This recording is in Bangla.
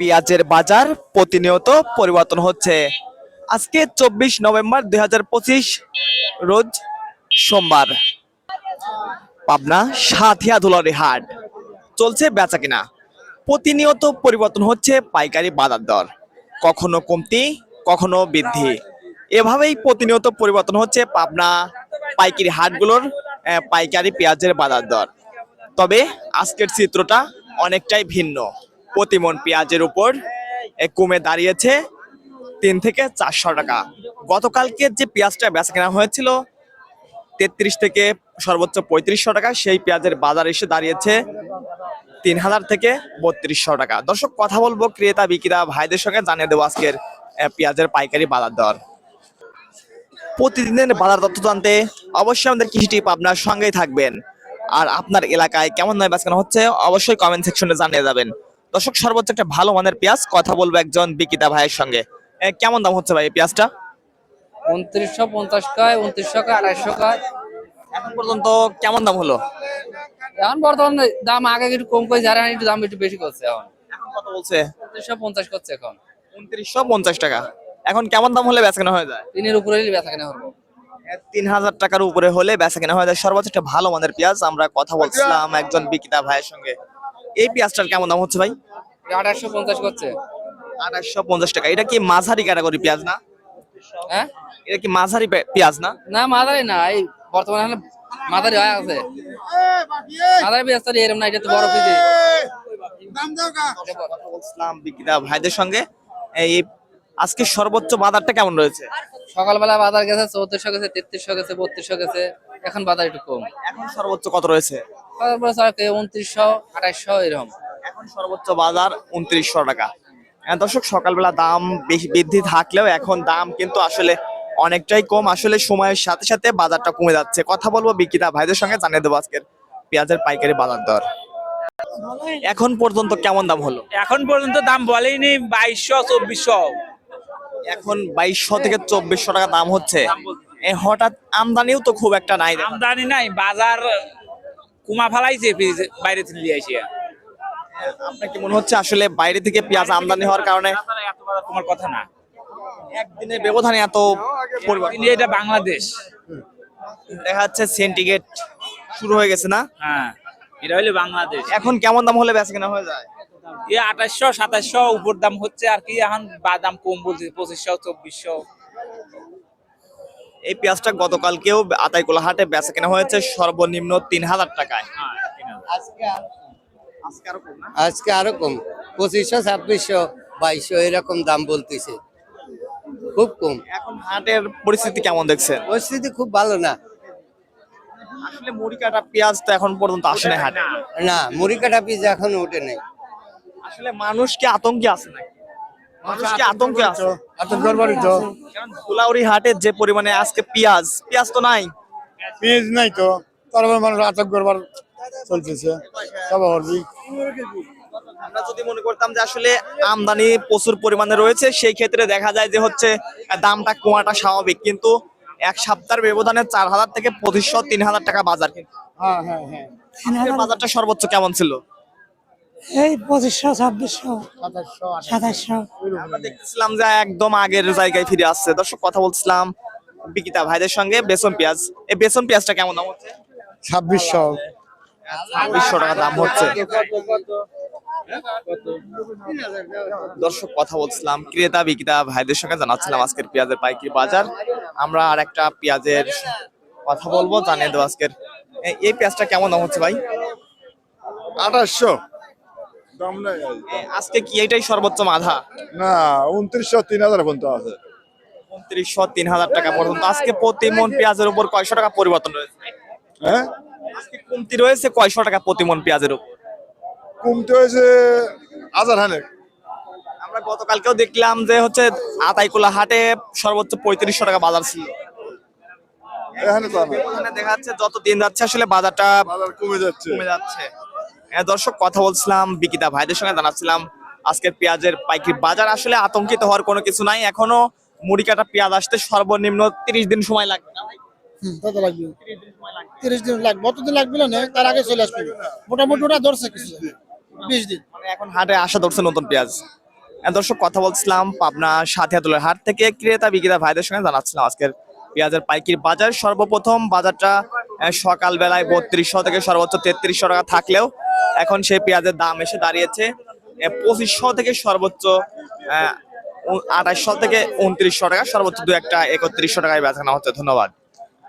পেঁয়াজের বাজার প্রতিনিয়ত পরিবর্তন হচ্ছে। আজকে চব্বিশ নভেম্বর দুই হাজার পঁচিশ রোজ সোমবার। পাবনা সাথিয়া দুলারি হাট। চলছে বেচা কিনা। প্রতিনিয়ত পরিবর্তন হচ্ছে পাইকারি বাজার দর। কখনো কমতি, কখনো বৃদ্ধি। এভাবেই প্রতিনিয়ত পরিবর্তন হচ্ছে পাবনা পাইকারি হাটগুলোর পাইকারি পেঁয়াজের বাজার দর। তবে আজকের চিত্রটা অনেকটাই ভিন্ন। প্রতিমন পেঁয়াজের উপর কমে দাঁড়িয়েছে তিন থেকে চারশো টাকা। গতকালকে যে পেঁয়াজটা বেচা কেনা হয়েছিল, তেত্রিশ থেকে সর্বোচ্চ পঁয়ত্রিশশো টাকা, সেই পেঁয়াজের বাজার এসে দাঁড়িয়েছে তিন হাজার থেকে বত্রিশশো টাকা। দর্শক, কথা বলব ক্রেতা, বিক্রেতা, ভাইদের সঙ্গে, জানিয়ে দেবো আজকের পেঁয়াজের পাইকারি বাজার দর। প্রতিদিনের বাজার তথ্য জানতে অবশ্যই আমাদের কৃষি টিপ আপনার সঙ্গেই থাকবেন। আর আপনার এলাকায় কেমন নয় বেচকেনা হচ্ছে, অবশ্যই কমেন্ট সেকশনে জানিয়ে যাবেন। দর্শক সর্বোচ্চ একটা ভালো মানের পেঁয়াজ কথা বলব একজন বিকিতা ভাইয়ের সঙ্গে। কেমন দাম হচ্ছে ভাই এই পেঁয়াজটা? উনত্রিশশো পঞ্চাশ কয় উনত্রিশশো কয় আড়াইশো কয়। এখন পর্যন্ত কেমন দাম হলো? এখন বর্তমান দাম আগে একটু কম করে যারা একটু দাম একটু বেশি করছে এখন। এখন কত বলছে? উনত্রিশশো পঞ্চাশ করছে এখন। উনত্রিশশো পঞ্চাশ টাকা। এখন কেমন দাম হলে বেচকেনা হয়ে যায়? তিনের উপরে বেচা কেনা করব তিন হাজার টাকার উপরে হলে বেচা কেনা হয়ে যায়। সর্বোচ্চ একটা ভালো মানের পেঁয়াজ আমরা কথা বলছিলাম একজন বিক্রেতা ভাইয়ের সঙ্গে। এই পেঁয়াজটার কেমন দাম হচ্ছে ভাই? আঠাশশো পঞ্চাশ করছে। আঠাশশো পঞ্চাশ টাকা। এটা কি মাঝারি ক্যাটাগরি পেঁয়াজ না? হ্যাঁ? এটা কি মাঝারি পেঁয়াজ না? না মাঝারি না। এই বর্তমানে মাঝারি হয়ে আছে। মাদারি বেচতে এরম না এটা তো বড় বিক্রেতা ভাইদের সঙ্গে এই আজকে সর্বোচ্চ বাজারটা কেমন রয়েছে? সকালবেলা বাজার গেছে চৌত্রিশশো গেছে তেত্রিশশো গেছে বত্রিশশো গেছে। এখন বাজার একটু কম। এখন সর্বোচ্চ কত রয়েছে? তারপরে উনত্রিশশো এরকম। এখন সর্বোচ্চ বাজার উনত্রিশশো টাকা। হ্যাঁ, দর্শক সকালবেলা দাম বেশি বৃদ্ধি থাকলেও এখন দাম কিন্তু আসলে অনেকটাই কম। আসলে সময়ের সাথে সাথে বাজারটা কমে যাচ্ছে। কথা বলব বিক্রেতা ভাইদের সঙ্গে জানিয়ে দেবো আজকের পেঁয়াজের পাইকারি বাজার দর। এখন পর্যন্ত কেমন দাম হলো? এখন পর্যন্ত দাম বলেইনি বাইশশো চব্বিশশো। এখন বাইশশো থেকে চব্বিশশো টাকা দাম হচ্ছে। এ হঠাৎ আমদানিও তো খুব একটা নাই। আমদানি নাই বাজার কুমা ফেলাইছে বাইরে থেকে নিয়ে আসিয়া। আপনার কি মনে হচ্ছে আসলে বাইরে থেকে পেঁয়াজ আমদানি হওয়ার কারণে তোমার কথা না। একদিনের ব্যবধানে এত পরিবর্তন? এটা বাংলাদেশ। দেখা যাচ্ছে সেন্টিগ্রেড শুরু হয়ে গেছে না? হ্যাঁ এটা হইলে বাংলাদেশ। এখন কেমন দাম হলে বেচা কেনা হয়ে যায়? এ আঠাশশো সাতাশশো উপর দাম হচ্ছে আর কি এখন বাদাম কম বলছে পঁচিশশো চব্বিশশো। এই পেঁয়াজটা গতকালকেও আতাইকুলা হাটে বেচা কেনা হয়েছে সর্বনিম্ন তিন হাজার টাকায়। হ্যাঁ। আজকে আরও কম। না? আজকে আরও কম। পঁচিশশো ছাব্বিশশো বাইশশো এরকম দাম বলতেছে। খুব কম। এখন হাটের পরিস্থিতি কেমন দেখছেন? পরিস্থিতি খুব ভালো না। আসলে মুড়ি কাটা পেঁয়াজ তো এখন পর্যন্ত আসে না হাটে। না মুড়ি কাটা পিস এখন ওঠে নেই। আসলে মানুষ কি আতঙ্কে আছে নাকি? মানুষ কি আতঙ্কে আছে? কারণ ফুলাউরি হাটে যে পরিমাণে আজকে পেঁয়াজ পেঁয়াজ তো নাই? পেঁয়াজ নাই তো। তারপর মানুষ আটক করবার চলতেছে। আমরা যদি মনে করতাম যে আসলে আমদানি প্রচুর পরিমাণে রয়েছে সেই ক্ষেত্রে দেখা যায় যে হচ্ছে দামটা কমাটা স্বাভাবিক। কিন্তু এক সপ্তাহের ব্যবধানে চার হাজার থেকে পঁচিশশো তিন হাজার টাকা বাজার। কিন্তু হ্যাঁ হ্যাঁ। হ্যাঁ বাজারটা সর্বোচ্চ কেমন ছিল? এই পঁচিশশো ছাব্বিশশো সাতাশশো আমরা দেখতেছিলাম যে একদম আগের জায়গায় ফিরে আসছে। দর্শক কথা বলছিলাম বিকিতা ভাইদের সঙ্গে বেসন পেঁয়াজ। এই বেসন পেঁয়াজটা কেমন দাম হচ্ছে? ছাব্বিশশো। ছাব্বিশশো টাকা দাম হচ্ছে। দর্শক কথা বলছিলাম ক্রেতা বিক্রেতা ভাইদের সঙ্গে জানাচ্ছিলাম আজকের পেঁয়াজের পাইকারি বাজার। আমরা আর একটা পেঁয়াজের কথা বলব জানিয়ে দেবো আজকের। এই পেঁয়াজটা কেমন দাম হচ্ছে ভাই? আঠাশশো। দাম নাই আজকে কি এটাই সর্বোচ্চ না উনত্রিশশো তিন হাজার পর্যন্ত আছে। উনত্রিশশো তিন হাজার টাকা পর্যন্ত। আজকে প্রতি মন পেঁয়াজের উপর কয়শো টাকা পরিবর্তন রয়েছে? হ্যাঁ? আজকে কমতি রয়েছে কয়শো টাকা প্রতি মন পেঁয়াজের উপর? কমতে হয়েছে হাজার হানেক আমরা গতকালকেও দেখলাম যে হচ্ছে আতাইকুলা হাটে সর্বোচ্চ পঁয়ত্রিশশো টাকা বাজার ছিল। এখানে দেখা যাচ্ছে যত দিন যাচ্ছে আসলে বাজারটা বাজার কমে যাচ্ছে। কমে যাচ্ছে। হ্যাঁ, দর্শক কথা বলছিলাম বিকিতা ভাইদের সঙ্গে জানাচ্ছিলাম আজকের পেঁয়াজের পাইকারি বাজার। আসলে আতঙ্কিত হওয়ার কোনো কিছু নাই। এখনও মুড়ি কাটা পেঁয়াজ আসতে সর্বনিম্ন তিরিশ দিন সময় লাগবে না ভাই? তত লাগবে? তিরিশ দিন লাগবে। অতদিন লাগবে। না তার আগে চলে আসবে। মোটামুটি ওটা ধরছে কিছু। বিশ দিন। মানে এখন হাটে আসা ধরছে নতুন পেঁয়াজ। দর্শক কথা বলছিলাম পাবনা সাথিয়াতুলের হাট থেকে ক্রেতা বিক্রেতা ভাইদের সঙ্গে জানাচ্ছিলাম আজকের পেঁয়াজের পাইকির বাজার। সর্বপ্রথম বাজারটা সকালবেলায় বত্রিশশো থেকে সর্বোচ্চ তেত্রিশশো টাকা থাকলেও এখন সেই পেঁয়াজের দাম এসে দাঁড়িয়েছে পঁচিশশো থেকে সর্বোচ্চ আঠাশশো থেকে উনত্রিশশো টাকা, সর্বোচ্চ দু একটা একত্রিশশো টাকায় বেচানো হচ্ছে। ধন্যবাদ।